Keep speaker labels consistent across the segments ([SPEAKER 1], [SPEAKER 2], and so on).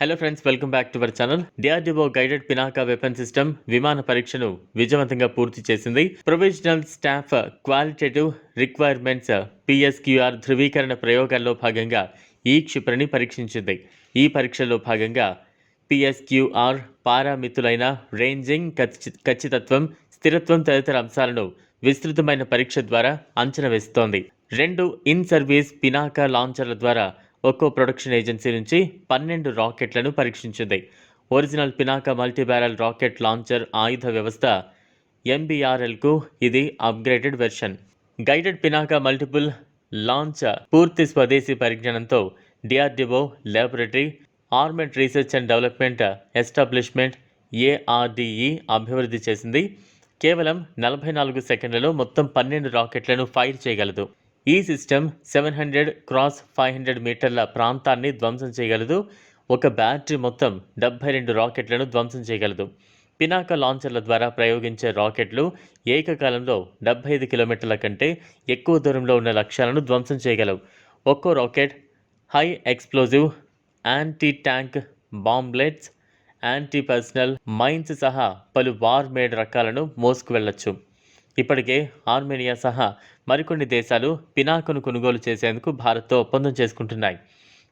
[SPEAKER 1] Hello friends welcome back to our channel DRDO guided Pinaka weapon system విమాన పరీక్షను విజయవంతంగా పూర్తి చేసింది provisional staff qualitative requirements PSQR ధృవీకరణ ప్రయోగాల్లో భాగంగా ఈ క్షిపణిని పరీక్షించింది. ఈ పరీక్షలో భాగంగా పిఎస్క్యూఆర్ పారామితులైన రేంజింగ్ ఖచ్చితత్వం స్థిరత్వం తదితర అంశాలను విస్తృతమైన పరీక్ష ద్వారా అంచనా వేస్తోంది. రెండు ఇన్ సర్వీస్ పినాకా లాంచర్ల ద్వారా ఒక్కో ప్రొడక్షన్ ఏజెన్సీ నుంచి పన్నెండు రాకెట్లను పరీక్షించింది. Original Pinaka multi barrel rocket launcher ఆయుధ వ్యవస్థ ఎంబీఆర్ఎల్కు ఇది upgraded version. Guided Pinaka multiple launch పూర్తి స్వదేశీ పరిజ్ఞానంతో DRDO laboratory armament research and development establishment ARDE అభివృద్ధి చేసింది. కేవలం నలభై నాలుగు సెకండ్లలో మొత్తం పన్నెండు రాకెట్లను ఫైర్ చేయగలదు. ఈ system seven hundred cross five hundred మీటర్ల ప్రాంతాన్ని ధ్వంసం చేయగలదు. ఒక బ్యాటరీ మొత్తం డెబ్బై రెండు రాకెట్లను ధ్వంసం చేయగలదు. పినాక లాంచర్ల ద్వారా ప్రయోగించే రాకెట్లు ఏకకాలంలో డెబ్బై ఐదు కిలోమీటర్ల కంటే ఎక్కువ దూరంలో ఉన్న లక్ష్యాలను ధ్వంసం చేయగలవు. ఒక్కో rocket high explosive anti tank bomblets anti personnel mines సహా పలు వార్ మేడ్ రకాలను మోసుకు వెళ్ళొచ్చు. ఇప్పటికే ఆర్మేనియా సహా మరికొన్ని దేశాలు పినాకును కొనుగోలు చేసేందుకు భారత్తో ఒప్పందం చేసుకుంటున్నాయి.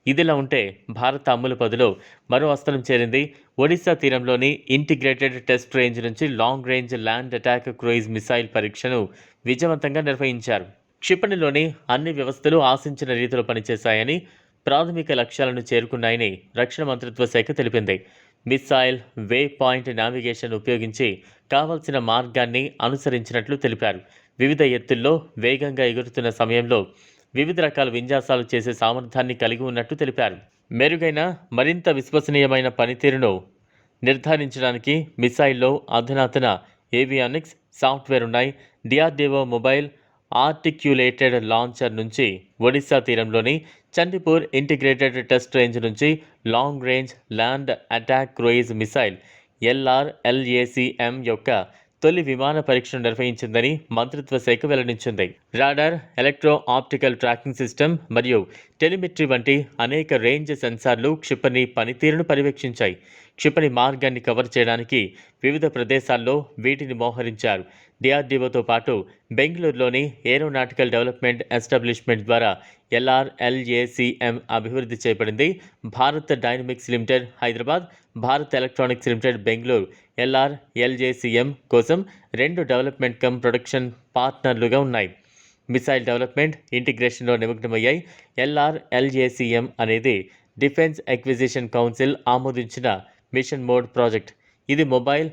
[SPEAKER 1] ఇదిలా ఉంటే భారత అమ్ముల పదిలో మరో అస్త్రం చేరింది. ఒడిశా తీరంలోని ఇంటిగ్రేటెడ్ టెస్ట్ రేంజ్ నుంచి long range land attack cruise missile పరీక్షను విజయవంతంగా నిర్వహించారు. క్షిపణిలోని అన్ని వ్యవస్థలు ఆశించిన రీతిలో పనిచేశాయని ప్రాథమిక లక్ష్యాలను చేరుకున్నాయని రక్షణ మంత్రిత్వ శాఖ తెలిపింది. మిస్సైల్ వే పాయింట్ నావిగేషన్ ఉపయోగించి కావలసిన మార్గాన్ని అనుసరించినట్లు తెలిపారు. వివిధ ఎత్తుల్లో వేగంగా ఎగురుతున్న సమయంలో వివిధ రకాల విన్యాసాలు చేసే సామర్థ్యాన్ని కలిగి ఉన్నట్టు తెలిపారు. మెరుగైన మరింత విశ్వసనీయమైన పనితీరును నిర్ధారించడానికి మిసైల్లో అధునాతన ఏవియానిక్స్ సాఫ్ట్వేర్ ఉన్నాయి. డిఆర్డిఓ మొబైల్ ఆర్టిక్యులేటెడ్ లాంచర్ నుంచి ఒడిశా తీరంలోని చండీపూర్ ఇంటిగ్రేటెడ్ టెస్ట్ రేంజ్ నుంచి long range land attack cruise missile LRLACM యొక్క తొలి విమాన పరీక్షను నిర్వహించిందని మంత్రిత్వ శాఖ వెల్లడించింది. Radar electro optical tracking system మరియు టెలిమెట్రీ వంటి అనేక రేంజ్ సెన్సార్లు క్షిపణి పనితీరును పర్యవేక్షించాయి. క్షిపణి మార్గాన్ని కవర్ చేయడానికి వివిధ ప్రదేశాల్లో వీటిని మోహరించారు. డిఆర్డీఓతో పాటు బెంగళూరులోని ఏరోనాటికల్ డెవలప్మెంట్ ఎస్టాబ్లిష్మెంట్ ద్వారా ఎల్ఆర్ఎల్ఏసిఎం అభివృద్ధి చేయబడింది Bharat Dynamics Limited Hyderabad Bharat Electronics Limited Bengaluru LR LJCM కోసం రెండు డెవలప్మెంట్ కమ్ ప్రొడక్షన్ పార్ట్నర్లుగా ఉన్నాయి. మిసైల్ డెవలప్మెంట్ ఇంటిగ్రేషన్లో నిమగ్నమయ్యాయి. ఎల్ఆర్ఎల్జేసిఎం అనేది డిఫెన్స్ ఎక్విజిషన్ కౌన్సిల్ ఆమోదించిన మిషన్ మోడ్ ప్రాజెక్ట్. ఇది మొబైల్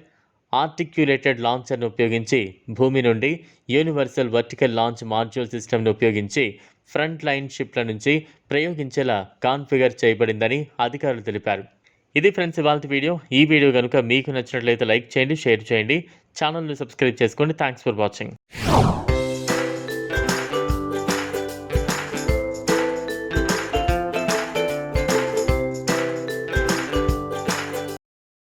[SPEAKER 1] ఆర్టిక్యులేటెడ్ లాంచర్ను ఉపయోగించి భూమి నుండి యూనివర్సల్ వర్టికల్ లాంచ్ మాడ్యూల్ సిస్టమ్ను ఉపయోగించి ఫ్రంట్ లైన్ షిప్ల నుంచి ప్రయోగించేలా కాన్ఫిగర్ చేయబడిందని అధికారులు తెలిపారు. ఇది ఫ్రెండ్స్ ఇవాళ వీడియో. ఈ వీడియో కనుక మీకు నచ్చినట్లయితే లైక్ చేయండి షేర్ చేయండి. ఛానల్ని సబ్స్క్రైబ్ చేసుకోండి. Thanks for watching.